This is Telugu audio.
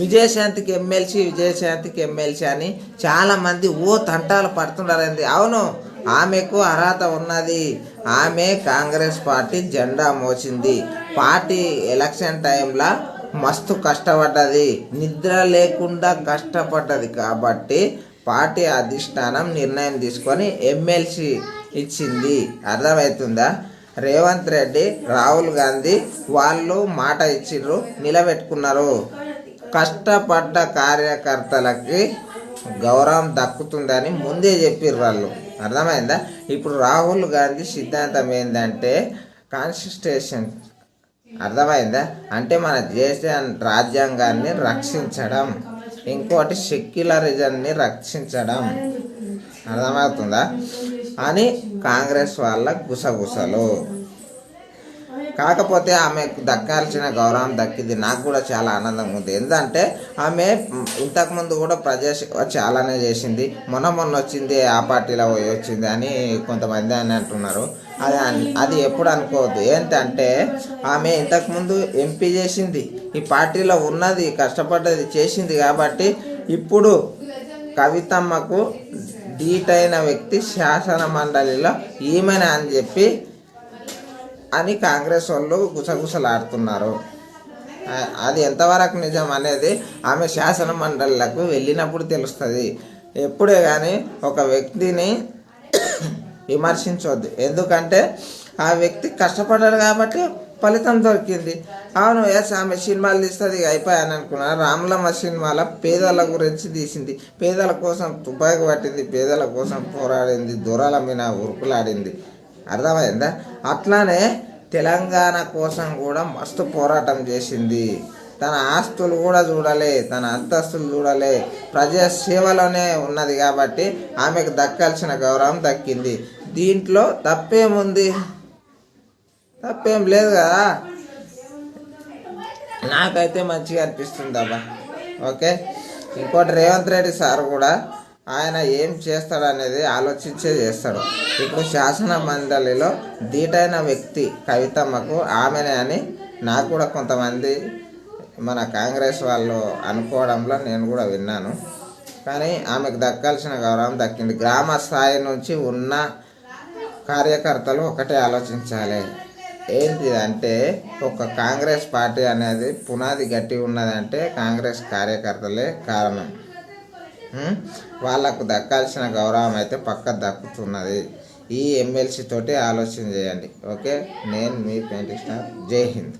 విజయశాంతికి ఎమ్మెల్సీ విజయశాంతికి ఎమ్మెల్సీ అని చాలామంది ఓ తంటాలు పడుతున్నారండి. అవును ఆమెకు అర్హత ఉన్నది. ఆమె కాంగ్రెస్ పార్టీ జెండా మోసింది. పార్టీ ఎలక్షన్ టైంలో మస్తు కష్టపడ్డది. నిద్ర లేకుండా కష్టపడ్డది కాబట్టి పార్టీ అధిష్టానం నిర్ణయం తీసుకొని ఎమ్మెల్సీ ఇచ్చింది. అర్థమవుతుందా? రేవంత్ రెడ్డి రాహుల్ గాంధీ వాళ్ళు మాట ఇచ్చిర్రు నిలబెట్టుకున్నారు. కష్టపడ్డ కార్యకర్తలకి గౌరవం దక్కుతుందని ముందే చెప్పిర్రు వాళ్ళు. అర్థమైందా? ఇప్పుడు రాహుల్ గాంధీ సిద్ధాంతం ఏంటంటే కాన్స్టిట్యూషన్ అర్థమైందా? అంటే మన దేశ రాజ్యాంగాన్ని రక్షించడం. ఇంకోటి సెక్యులరిజంని రక్షించడం. అర్థమవుతుందా? అని కాంగ్రెస్ వాళ్ళ గుసగుసలు. కాకపోతే ఆమెకు దక్కాల్సిన గౌరవం దక్కింది. నాకు కూడా చాలా ఆనందంగా ఉంది. ఎందుకంటే ఆమె ఇంతకుముందు కూడా ప్రజాసేవ చాలానే చేసింది. మొన్న మొన్న వచ్చింది ఆ పార్టీలో పోయి వచ్చింది అని కొంతమంది అని అంటున్నారు. అది అది ఎప్పుడు అనుకోవద్దు. ఏంటంటే ఆమె ఇంతకుముందు ఎంపీ చేసింది. ఈ పార్టీలో ఉన్నది కష్టపడ్డది చేసింది కాబట్టి ఇప్పుడు కవితమ్మకు డీటైన వ్యక్తి శాసన మండలిలో ఈమెన అని చెప్పి అని కాంగ్రెస్ వాళ్ళు గుసగుసలాడుతున్నారు. అది ఎంతవరకు నిజం అనేది ఆమె శాసన మండలిలకు వెళ్ళినప్పుడు తెలుస్తుంది. ఎప్పుడే కానీ ఒక వ్యక్తిని విమర్శించవద్దు ఎందుకంటే ఆ వ్యక్తి కష్టపడ్డాడు కాబట్టి ఫలితం దొరికింది. అవును ఎస్ ఆమె సినిమాలు తీస్తుంది అయిపోయాను అనుకున్నా రామలమ్మ సినిమాల పేదల గురించి తీసింది. పేదల కోసం తుపాకి పట్టింది పేదల కోసం పోరాడింది దూరాల మీద ఉరుకులాడింది. అర్థమైందా? అట్లానే తెలంగాణ కోసం కూడా మస్తు పోరాటం చేసింది. తన ఆస్తులు కూడా చూడలే తన అంతస్తులు చూడలే. ప్రజా సేవలోనే ఉన్నది కాబట్టి ఆమెకు దక్కాల్సిన గౌరవం దక్కింది. దీంట్లో తప్పేముంది? తప్పేం లేదు కదా? నాకైతే మంచిగా అనిపిస్తుంది అబ్బా ఓకే? ఇంకోటి రేవంత్ రెడ్డి సార్ కూడా ఆయన ఏం చేస్తాడనేది ఆలోచించే చేస్తాడు. ఇప్పుడు శాసన మండలిలో ధీటైన వ్యక్తి కవితమ్మకు ఆమెనే అని నాకు కూడా కొంతమంది మన కాంగ్రెస్ వాళ్ళు అనుకోవడంలో నేను కూడా విన్నాను. కానీ ఆమెకు దక్కాల్సిన గౌరవం దక్కింది. గ్రామ స్థాయి నుంచి ఉన్న కార్యకర్తలు ఒకటే ఆలోచించాలి. ఏంటి అంటే ఒక కాంగ్రెస్ పార్టీ అనేది పునాది గట్టి ఉన్నదంటే కాంగ్రెస్ కార్యకర్తలే కారణం. వాళ్ళకు దక్కాల్సిన గౌరవం అయితే పక్క దక్కుతున్నది. ఈ ఎమ్మెల్సీ తోటి ఆలోచన చేయండి. ఓకే? నేను మీ పెయింటింగ్ స్టార్ జై హింద్.